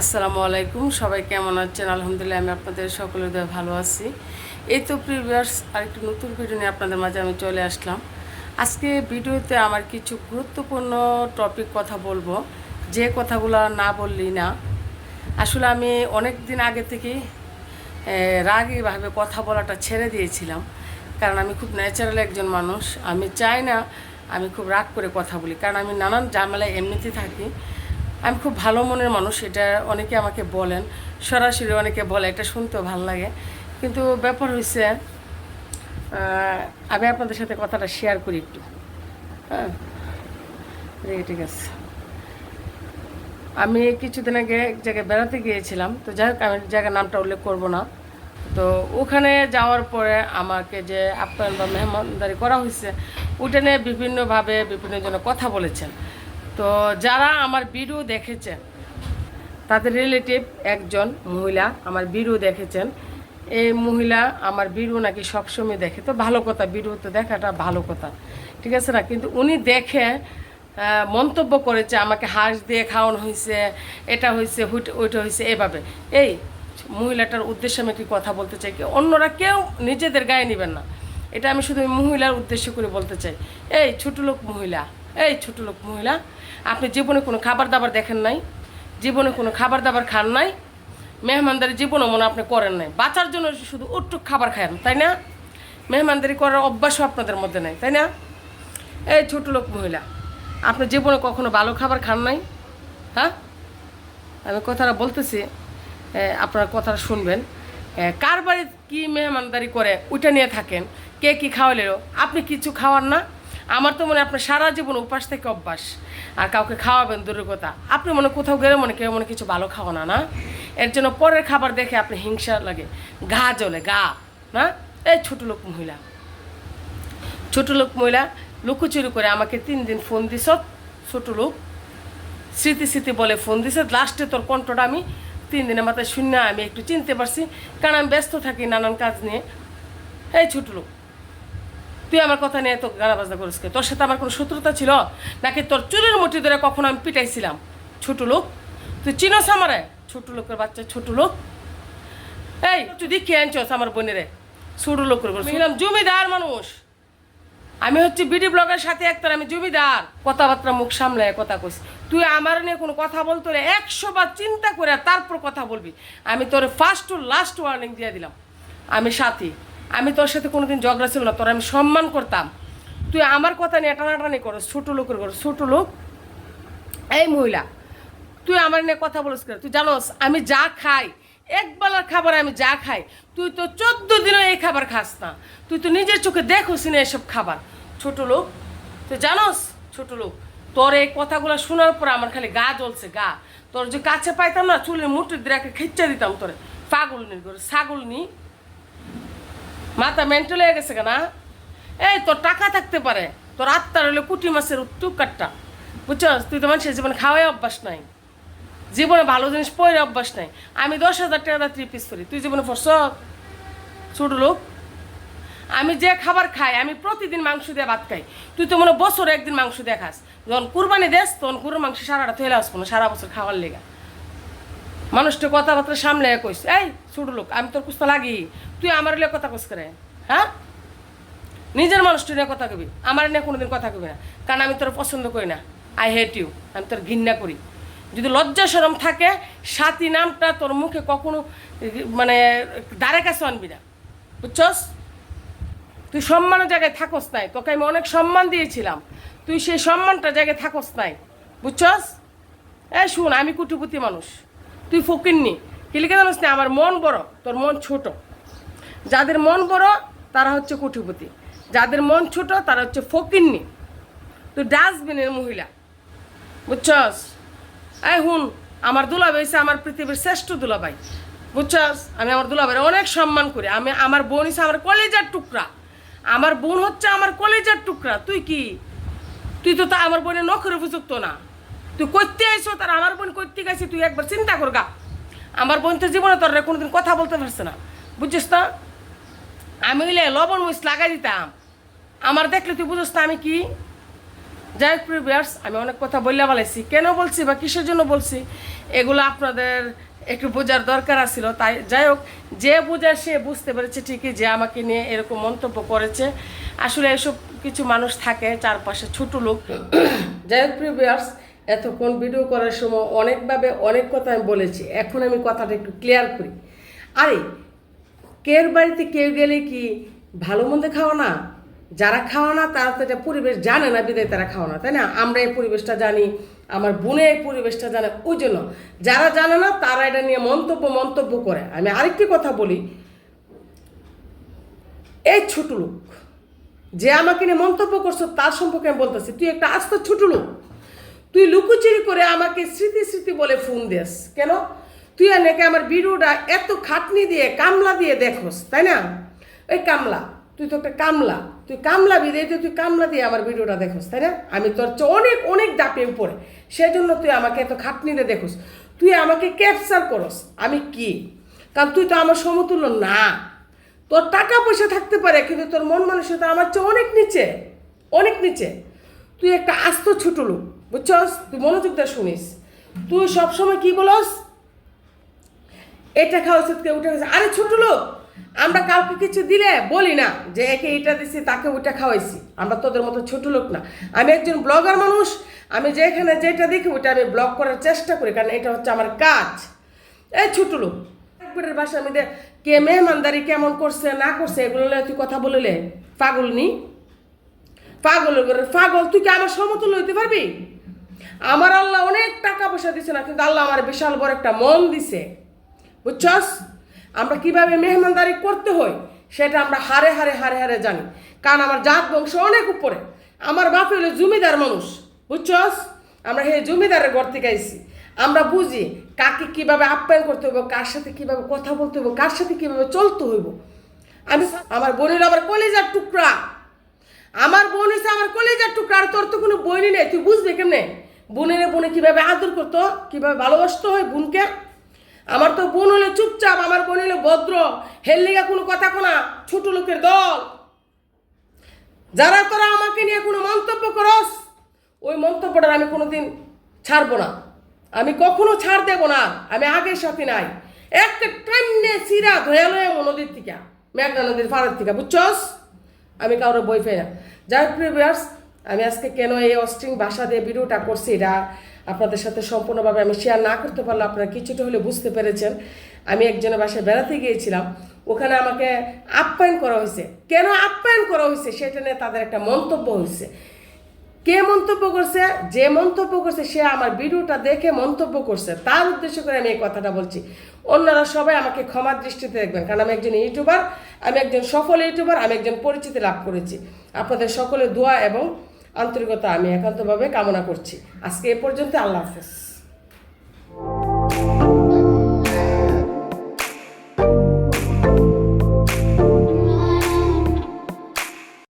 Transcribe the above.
আসসালামু আলাইকুম, সবাই কেমন আছেন? আলহামদুলিল্লাহ, আমি আপনাদের সকলের দয়ে ভালো আছি। এই তো প্রিভিয়ার্স আরেকটি নতুন ভিডিও নিয়ে আপনাদের মাঝে আমি চলে আসলাম। আজকে ভিডিওতে আমার কিছু গুরুত্বপূর্ণ টপিক কথা বলব। যে কথাগুলো না বললেই না। আসলে আমি অনেক দিন আগে থেকেই রাগীভাবে কথা বলাটা ছেড়ে দিয়েছিলাম। কারণ আমি খুব ন্যাচারাল একজন মানুষ। আমি চাই না আমি খুব রাগ করে কথা বলি। কারণ আমি নানান ঝামেলায় এমনিতে থাকি। আমি খুব ভালো মনের মানুষ, এটা অনেকে আমাকে বলেন। সরাসরি অনেকে বলে, এটা শুনতেও ভালো লাগে। কিন্তু ব্যাপার হয়েছে আমি আপনাদের সাথে কথাটা শেয়ার করি একটু। হ্যাঁ? ঠিক আছে। আমি কিছুদিন আগে এক জায়গায় বেড়াতে গিয়েছিলাম, তো যাই হোক, আমি জায়গার নামটা উল্লেখ করব না। তো ওখানে যাওয়ার পরে আমাকে যে আপ্যায়ন বা মেহমানদারি করা হয়েছে ওটা নিয়ে বিভিন্নভাবে বিভিন্ন জন কথা বলেছেন। তো যারা আমার ভিডিও দেখেছেন, তাদের রিলেটিভ একজন মহিলা আমার ভিডিও দেখেছেন। এই মহিলা আমার ভিডিও নাকি সবসময় দেখে। তো ভালো কথা, ভিডিও তো দেখাটা ভালো কথা। ঠিক আছে না? কিন্তু উনি দেখে মন্তব্য করেছে, আমাকে হাঁস দিয়ে খাওয়ানো হয়েছে, এটা হয়েছে ওইটা হয়েছে, এভাবে। এই মহিলাটার উদ্দেশ্যে আমি কি কথা বলতে চাই? কি অন্যরা কেউ নিজেদের গায়ে নেবেন না। এটা আমি শুধু মহিলার উদ্দেশ্য করে বলতে চাই। এই ছোট লোক মহিলা এই ছোট লোক মহিলা, আপনি জীবনে কোনো খাবার দাবার দেখেন নাই, জীবনে কোনো খাবার দাবার খান নাই, মেহমানদারি জীবনও মনে আপনি করেন নাই। বাঁচার জন্য শুধু উট্টুক খাবার খান তাই না? মেহমানদারি করার অভ্যাসও আপনাদের মধ্যে নাই, তাই না? এই ছোট লোক মহিলা, আপনি জীবনে কখনো ভালো খাবার খান নাই? হ্যাঁ? আমি কথাটা বলতেছি আপনারা কথাটা শুনবেন। কার বাড়ি কী মেহমানদারি করে, ওইটা নিয়ে থাকেন, কে কী খাওয়ালেও আপনি কিছু খাওয়ান না? আমার তো মনে আপনার সারা জীবন উপাস থেকে অভ্যাস। আর কাউকে খাওয়াবেন কথা। আপনি মনে কোথাও গেলে মনে কেউ মনে কিছু ভালো খাওয়া না? না এর জন্য পরের খাবার দেখে আপনি হিংসা লাগে। গা জ্বলে, গা, না? এই ছোটো লোক মহিলা। ছোট লোক মহিলা লুকোচুরি করে আমাকে তিন দিন ফোন দিস ছোট লোক, স্মৃতি স্মৃতি বলে ফোন দিছে লাস্টে তোর কণ্ঠটা আমি তিন দিনের মাথায় শূন্য আমি একটু চিনতে পারছি। কারণ আমি ব্যস্ত থাকি নানান কাজ নিয়ে। এই ছোট লোক তুই আমার কথা নিয়ে তো গানা বাজনা করিস তোর সাথে আমার কোনো শত্রুতা ছিল? নাকি তোর চুলের মুঠি ধরে কখনো আমি পিটাইছিলাম? ছোট লোক, তুই চিনস আমারে? ছোট লোকের বাচ্চা, ছোট লোক। এই, তুই দেখি আনছস আমার বোনেরে। ছোট লোক। আমি জমিদার মানুষ। আমি হচ্ছে বিডি ব্লগের সাথে একটার আমি জমিদার। কথাবার্তা মুখ সামলায়, কথা কইস। তুই আমার নিয়ে কোনো কথা বলতো রে একশো বার চিন্তা করে তারপর কথা বলবি। আমি তোর ফার্স্ট টু লাস্ট ওয়ার্নিং দিয়ে দিলাম। আমি সাথী। আমি তোর সাথে কোনোদিন ঝগড়া ছিল না, তোর আমি সম্মান করতাম। তুই আমার কথা নিয়ে টানাটানি করো ছোটো লোকের করো ছোটো লোক। এই মহিলা, তুই আমার নিয়ে কথা বলিস কেন? তুই জানোস, আমি যা খাই, একবেলার খাবার আমি যা খাই, তুই তো চোদ্দ দিনও এই খাবার খাস না। তুই তো নিজের চোখে দেখোস না এসব খাবার। ছোট লোক, তুই জানোস, ছোট লোক, তোর এই কথাগুলো শোনার পর আমার খালি গা জ্বলছে, গা। তোর যে কাছে পাইতাম না, চুলের মুঠি দিরাকে খিচ্চা দিতাম তোরে। পাগল নি করে ছাগল নি মাথা মেন্টাল হয়ে গেছে কেনা? এই, তোর টাকা থাকতে পারে। তোর আত্মার হলো কুটি মাছের উত্তুকারটা বুঝছস তুই তো মানুষের জীবনে খাওয়াই অভ্যাস নাই। জীবনে ভালো জিনিস পরে অভ্যাস নাই। আমি দশ হাজার টাকা থ্রি পিস করি। তুই জীবনে ফরস ছোট লোক। আমি যে খাবার খাই, আমি প্রতিদিন মাংস দিয়ে ভাত খাই। তুই তো মনে বছরে একদিন মাংস দিয়ে খাস। যখন কুরবানি দেস, তখন কুরুর মাংস সারাটা থইলে আসব না, সারা বছর খাওয়ার লেগা। মানুষটা কথাবার্তা সামলে কইস এই ছোট লোক, আমি তোর কুস্তা লাগি, তুই আমার লিয়ে কথা কইস করে হ্যাঁ? নিজের মানুষটা নিয়ে কথা কবি, আমার নিয়ে কোনোদিন কথা কবি না, কারণ আমি তোর পছন্দ করি না। আই হেট ইউ আমি তোর ঘৃণা করি। যদি লজ্জা সরম থাকে সাথী নামটা তোর মুখে কখনো মানে দ্বারে কাছে আনবি না। বুঝছস? তুই সম্মানের জায়গায় থাকস নাই, তোকে আমি অনেক সম্মান দিয়েছিলাম, তুই সেই সম্মানটা জায়গায় থাকস নাই। বুঝছস? এ শুন, আমি কুটিপুতি মানুষ। তুই ফকির ফকিরনি কিলিকে জানিস না? আমার মন বড়, তোর মন ছোট। যাদের মন বড়, তারা হচ্ছে কুটিপুতি। যাদের মন ছোট, তারা হচ্ছে ফকিরনি তুই ডাস্টবিনের মহিলা। বুঝছস? এই হুন, আমার দুলাভাই হচ্ছে আমার পৃথিবীর শ্রেষ্ঠ দুলাভাই। বুঝছস? আমি আমার দুলাভাই অনেক সম্মান করি। আমি, আমার বোন হিসেবে আমার কলেজার টুকরা। আমার বোন হচ্ছে আমার কলেজার টুকরা। তুই কি? তুই তো তা, আমার বোনের নখরে উপযুক্ত না। তুই করতে আইসো, তার আমার বোন করতে গেছি, তুই একবার চিন্তা কর গা। আমার বোন তো জীবনে তোর কোনোদিন কথা বলতে পারছে না। বুঝছিস না আমি হইলে লবণ মুচ লাগাই দিতাম। আমার দেখলে তুই বুঝিস না আমি কি? যাই হোক আমি অনেক কথা বললে বলেছি কেন বলছি বা কিসের জন্য বলছি? এগুলো আপনাদের একটু বোঝার দরকার আছিল। তাই যাই হোক, যে বোঝার সে বুঝতে পেরেছে ঠিকই যে আমাকে নিয়ে এরকম মন্তব্য করেছে। আসলে এসব কিছু মানুষ থাকে, চারপাশে ছোট লোক। যাই হোক প্রিভিয়ার্স এতক্ষণ ভিডিও করার সময় অনেকভাবে অনেক কথা আমি বলেছি। এখন আমি কথাটা একটু ক্লিয়ার করি। আরে কের বাড়িতে কেউ গেলে কি ভালো মন্দ খাওয়া না? যারা খাওয়া না, তারা তো এটা পরিবেশ জানে না, বিদায় তারা খাওয়া না, তাই না? আমরা এই পরিবেশটা জানি, আমার বোনে এই পরিবেশটা জানে, ওই জন্য। যারা জানে না, তারা এটা নিয়ে মন্তব্য মন্তব্য করে। আমি আরেকটি কথা বলি। এই ছোট লোক, যে আমাকে নিয়ে মন্তব্য করছ, তার সম্পর্কে আমি বলতেছি। তুই একটা আস্ত ছোট লোক। তুই লুকোচুরি করে আমাকে স্মৃতি স্মৃতি বলে ফোন দিস। কেন? তুই আর নাকি আমার ভিডিওটা এত খাটনি দিয়ে কামলা দিয়ে দেখোস, তাই না? ওই কামলা, তুই তো একটা কামলা। তুই কামলা বিদে তুই কামলা দিয়ে আমার ভিডিওটা দেখোস, তাই না? আমি তোর অনেক অনেক দাপে উপরে। সেজন্য তুই আমাকে এত খাটনি দিয়ে দেখোস। তুই আমাকে ক্যাপচার করস। আমি কি? কারণ তুই তো আমার সমতুল্য না। তোর টাকা পয়সা থাকতে পারে, কিন্তু তোর মন মানসিকতা আমার চেয়ে অনেক নিচে। অনেক নিচে। তুই একটা আস্ত ছোট বুঝছস? তুই মনোযোগ শুনিস। তুই সবসময় কি বলস? এটা খাওয়াচ্ছে কেউ ওটা খাওয়াচ্ছে আরে ছোট লোক, আমরা কাউকে কিছু দিলে বলি না যে একে এটা দিছি, তাকে ওইটা খাওয়াইছি। আমরা তোদের মতো ছোট লোক না। আমি একজন ব্লগার মানুষ, আমি যেখানে যেটা দেখি ওইটা আমি ব্লগ করার চেষ্টা করি, কারণ এটা হচ্ছে আমার কাজ। এই ছোট লোক, একবারের বাসা আমি কে মেহমানদারি কেমন করছে, না করছে, এগুলো তুই কথা বললে পাগল নি? পাগল পাগল, তুই কি আমার সমতুল্য হইতে পারবি? আমার আল্লাহ অনেক টাকা পয়সা দিছে না, কিন্তু আল্লাহ আমার বিশাল বড় একটা মন দিছে। বুঝছস? আমরা কীভাবে মেহমানদারি করতে হয়, সেটা আমরা হারে হারে হারে হারে জানি। কারণ আমার জাত বংশ অনেক উপরে। আমার বাপ হলো জমিদার মানুষ, বুঝছস? আমরা হে জমিদারের ঘর থেকে আইছি। আমরা বুঝি কাকে কীভাবে আপ্যায়ন করতে হইব, কার সাথে কীভাবে কথা বলতে হইব, কার সাথে কীভাবে চলতে হইব। আমি আমার বোনের আবার কলেজার টুকরা। আমার বোন হচ্ছে আমার কলেজার টুকরা, আর তোর তো কোনো বইনি নেই, তুই বুঝবি কেমনে? বোনের বোনে কীভাবে আদর করতো, কীভাবে ভালোবাসতে হয় বোনকে? আমার তো বোন হলে চুপচাপ, আমার বোন হলে ভদ্র হেললিগা কোনো কথা কোনা ছোট লোকের দল। যারা তোরা আমাকে নিয়ে কোনো মন্তব্য করস, ওই মন্তব্যটা আমি কোনোদিন ছাড়বো না। আমি কখনো ছাড় দেব না, আমি আগের সাথে নাই। একটা টান্নে সিরা ধয়া নদীর থেকে, মেঘনা নদীর পাড়ের থেকে, বুঝছস? আমি কারোর বই না। যাই প্রিভিয়ার্স আমি আজকে কেন এই অস্ট্রিং ভাষা দিয়ে ভিডিওটা করছি? এটা আপনাদের সাথে সম্পূর্ণভাবে আমি শেয়ার না করতে পারলে আপনারা কিছুটা হলে বুঝতে পেরেছেন। আমি একজনের বাসায় বেড়াতে গিয়েছিলাম। ওখানে আমাকে আপ্যায়ন করা হয়েছে। কেন আপ্যায়ন করা হয়েছে? সেটা নিয়ে তাদের একটা মন্তব্য হয়েছে। কে মন্তব্য করছে? যে মন্তব্য করছে, সে আমার ভিডিওটা দেখে মন্তব্য করছে। তার উদ্দেশ্য করে আমি এই কথাটা বলছি। অন্যরা সবাই আমাকে ক্ষমা দৃষ্টিতে দেখবেন। কারণ আমি একজন ইউটিউবার, আমি একজন সফল ইউটিউবার, আমি একজন পরিচিতি লাভ করেছি। আপনাদের সকলে দোয়া এবং আন্তরিকতা আমি একান্তভাবে কামনা করছি। আজকে এ পর্যন্ত আল্লাহ হাফেজ।